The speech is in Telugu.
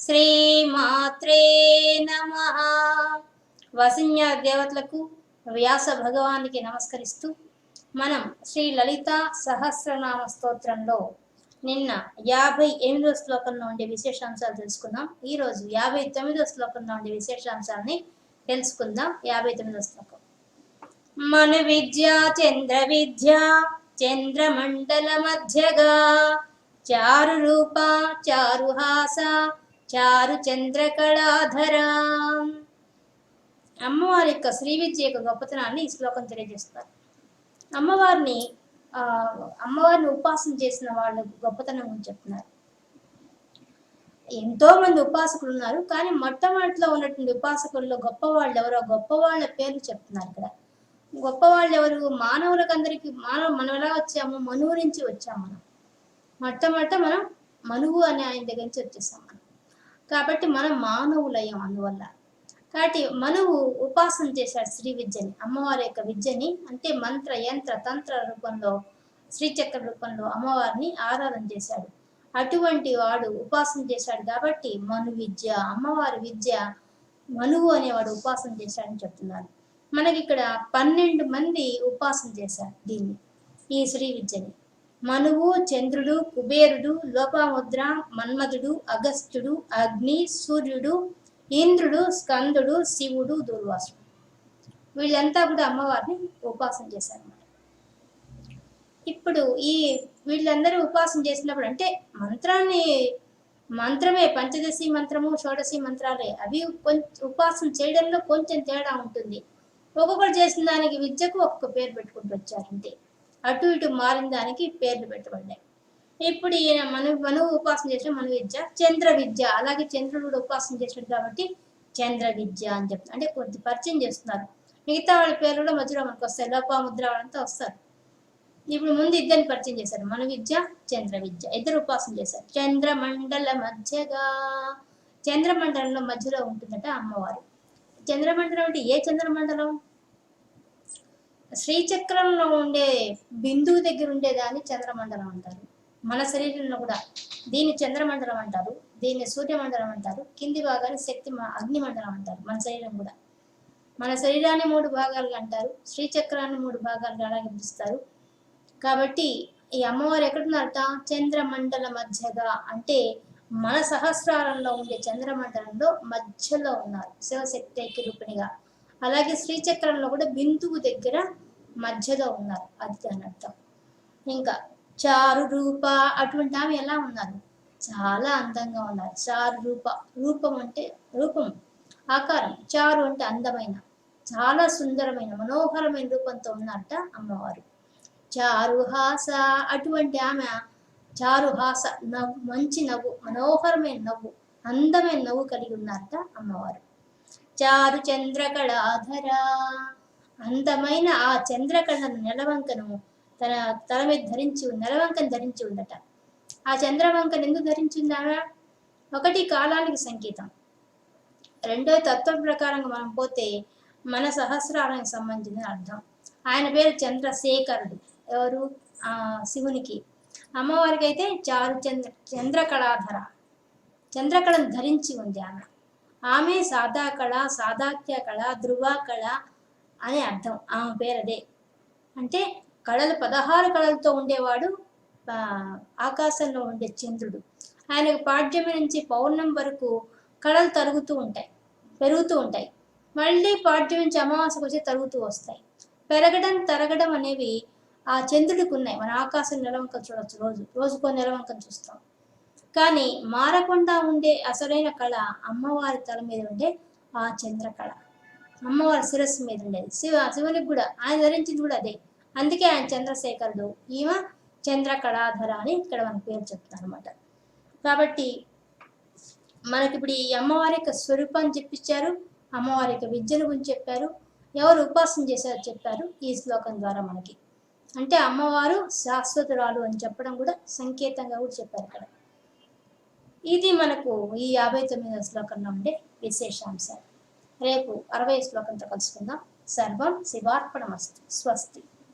శ్రీమాత్రే నమ. వసిన్య దేవతలకు వ్యాస భగవానికి నమస్కరిస్తూ మనం శ్రీ లలిత సహస్రనామ స్తోత్రంలో నిన్న యాభై ఎనిమిదో శ్లోకంలో ఉండే విశేషాంశాలు తెలుసుకుందాం. ఈరోజు యాభై తొమ్మిదో శ్లోకంలో ఉండే విశేషాంశాలని తెలుసుకుందాం. యాభై తొమ్మిదో శ్లోకం. మను విద్య చంద్ర విద్య చంద్రమండల మధ్యగా చారు రూప చారుహాస చారు చంద్రకళాధరా అమ్మవారి యొక్క శ్రీ విద్య యొక్క గొప్పతనాన్ని ఈ శ్లోకం తెలియజేస్తారు. అమ్మవారిని అమ్మవారిని ఉపాసన చేసిన వాళ్ళ గొప్పతనం గురించి చెప్తున్నారు. ఎంతో మంది ఉపాసకులు ఉన్నారు కానీ మొట్టమొదటిలో ఉన్నటువంటి ఉపాసకుల్లో గొప్ప వాళ్ళు ఎవరో గొప్పవాళ్ళ పేర్లు చెప్తున్నారు ఇక్కడ. గొప్ప వాళ్ళు ఎవరు? మానవులకు అందరికి మానవ మనం ఎలా వచ్చాము మనువు నుంచి వచ్చాము మనం. మొట్టమొదట మనం మనువు అనే ఆయన దగ్గర నుంచి వచ్చేసాం మనం. కాబట్టి మనం మానవులయం అందువల్ల. కాబట్టి మనువు ఉపాసన చేశాడు శ్రీ విద్యని అమ్మవారి యొక్క విద్యని అంటే మంత్ర యంత్ర తంత్ర రూపంలో శ్రీచక్ర రూపంలో అమ్మవారిని ఆరాధన చేశాడు. అటువంటి వాడు ఉపాసన చేశాడు కాబట్టి మను విద్య అమ్మవారి విద్య మనువు అనేవాడు ఉపాసన చేశాడని చెప్తున్నారు. మనకి ఇక్కడ పన్నెండు మంది ఉపాసన చేశారు దీన్ని ఈ శ్రీ విద్యని. మనువు చంద్రుడు కుబేరుడు లోపాముద్ర మన్మధుడు అగస్త్యుడు అగ్ని సూర్యుడు ఇంద్రుడు స్కందుడు శివుడు దుర్వాసుడు. వీళ్ళంతా కూడా అమ్మవారిని ఉపాసన చేశారన్నమాట. ఇప్పుడు ఈ వీళ్ళందరూ ఉపాసన చేసినప్పుడు అంటే మంత్రాన్ని మంత్రమే పంచదశి మంత్రము షోడశి మంత్రాలే అవి కొంచెం ఉపాసన చేయడంలో కొంచెం తేడా ఉంటుంది. ఒక్కొక్కరు చేసిన దానికి విద్యకు ఒక్కొక్క పేరు పెట్టుకుంటూ వచ్చారంటే అటు ఇటు మారిన దానికి పేర్లు పెట్టబడ్డాయి. ఇప్పుడు ఈయన మను మనువు ఉపాసన చేసిన మను విద్య చంద్ర విద్య అలాగే చంద్రుడు కూడా ఉపాసన చేసినాడు కాబట్టి చంద్ర విద్య అని చెప్తారు అంటే కొద్ది పరిచయం చేస్తున్నారు. మిగతా వాళ్ళ పేర్లు కూడా మధ్యలో మనకు వస్తాయి. లోపముద్ర వాళ్ళంతా వస్తారు. ఇప్పుడు ముందు ఇద్దరిని పరిచయం చేశారు. మన విద్య చంద్ర విద్య ఇద్దరు ఉపాసన చేశారు. చంద్రమండల మధ్యగా చంద్రమండలంలో మధ్యలో ఉంటుందట అమ్మవారు. చంద్రమండలం అంటే ఏ చంద్రమండలం? శ్రీచక్రంలో ఉండే బిందువు దగ్గర ఉండేదాన్ని చంద్రమండలం అంటారు. మన శరీరంలో కూడా దీన్ని చంద్రమండలం అంటారు దీన్ని సూర్యమండలం అంటారు కింది భాగాన్ని శక్తి అగ్నిమండలం అంటారు మన శరీరం కూడా. మన శరీరాన్ని మూడు భాగాలుగా అంటారు శ్రీచక్రాన్ని మూడు భాగాలుగా అలాగే పిలుస్తారు. కాబట్టి ఈ అమ్మవారు ఎక్కడున్నారట? చంద్రమండల మధ్యగా అంటే మన సహస్రారంలో ఉండే చంద్రమండలంలో మధ్యలో ఉన్నారు శివశక్తి ఐక్యరూపిణిగా అలాగే శ్రీచక్రంలో కూడా బిందువు దగ్గర మధ్యలో ఉన్నారు. అది దాని అర్థం. ఇంకా చారు రూప అటువంటి ఆమె ఎలా ఉన్నారు? చాలా అందంగా ఉన్నారు. చారు రూప. రూపం అంటే రూపం ఆకారం. చారు అంటే అందమైన చాలా సుందరమైన మనోహరమైన రూపంతో ఉన్నారట అమ్మవారు. చారుహాస అటువంటి ఆమె చారుహాస నవ్వు మంచి నవ్వు మనోహరమైన నవ్వు అందమైన నవ్వు కలిగి ఉన్నారట అమ్మవారు. చారు చంద్రకళాధర అందమైన ఆ చంద్రకళను నెలవంకను తన తల మీద ధరించి నెలవంకను ధరించి ఉందట. ఆ చంద్రవంకను ఎందుకు ధరించిందా ఒకటి కాలానికి సంకేతం. రెండో తత్వం ప్రకారంగా మనం పోతే మన సహస్రాలకు సంబంధించిన అర్థం. ఆయన పేరు చంద్రశేఖరుడు. ఎవరు? ఆ శివునికి. అమ్మవారికి అయితే చారు చంద్ర చంద్రకళాధర. చంద్రకళను ధరించి ఉంది ఆమె. ఆమె సాదా కళ సాదాఖ్య కళ ధ్రువ కళ అని అర్థం. ఆమె పేరు అదే అంటే కళలు పదహారు కళలతో ఉండేవాడు ఆకాశంలో ఉండే చంద్రుడు. ఆయనకు పాడ్యమి నుంచి పౌర్ణం వరకు కళలు తరుగుతూ ఉంటాయి పెరుగుతూ ఉంటాయి. మళ్ళీ పాడ్యం నుంచి అమావాస్యకు వచ్చి తరుగుతూ వస్తాయి. పెరగడం తరగడం అనేవి ఆ చంద్రుడికి ఉన్నాయి. మన ఆకాశం నిలవంకం చూడవచ్చు రోజు. రోజుకో నిలవంకం చూస్తాం. కానీ మారకుండా ఉండే అసలైన కళ అమ్మవారి తల మీద ఉండే ఆ చంద్రకళ. అమ్మవారి శిరస్సు మీద ఉండేది. శివ శివునికి కూడా ఆయన ధరించింది కూడా అదే. అందుకే ఆయన చంద్రశేఖరుడు ఈమె చంద్రకళాధర అని ఇక్కడ మన పేరు చెప్తారు అనమాట కాబట్టి మనకి ఇప్పుడు ఈ అమ్మవారి యొక్క స్వరూపాన్ని చెప్పించారు అమ్మవారి యొక్క విద్యను గురించి చెప్పారు. ఎవరు ఉపాసన చేశారో చెప్పారు ఈ శ్లోకం ద్వారా మనకి. అంటే అమ్మవారు శాశ్వతురాలు అని చెప్పడం కూడా సంకేతంగా కూడా చెప్పారు ఇక్కడ. ఇది మనకు ఈ యాభై తొమ్మిదవ శ్లోకంలో ఉండే విశేషాంశాలు. రేపు అరవై శ్లోకంతో కలుసుకుందాం. సర్వం శివార్పణమస్తు. స్వస్తి.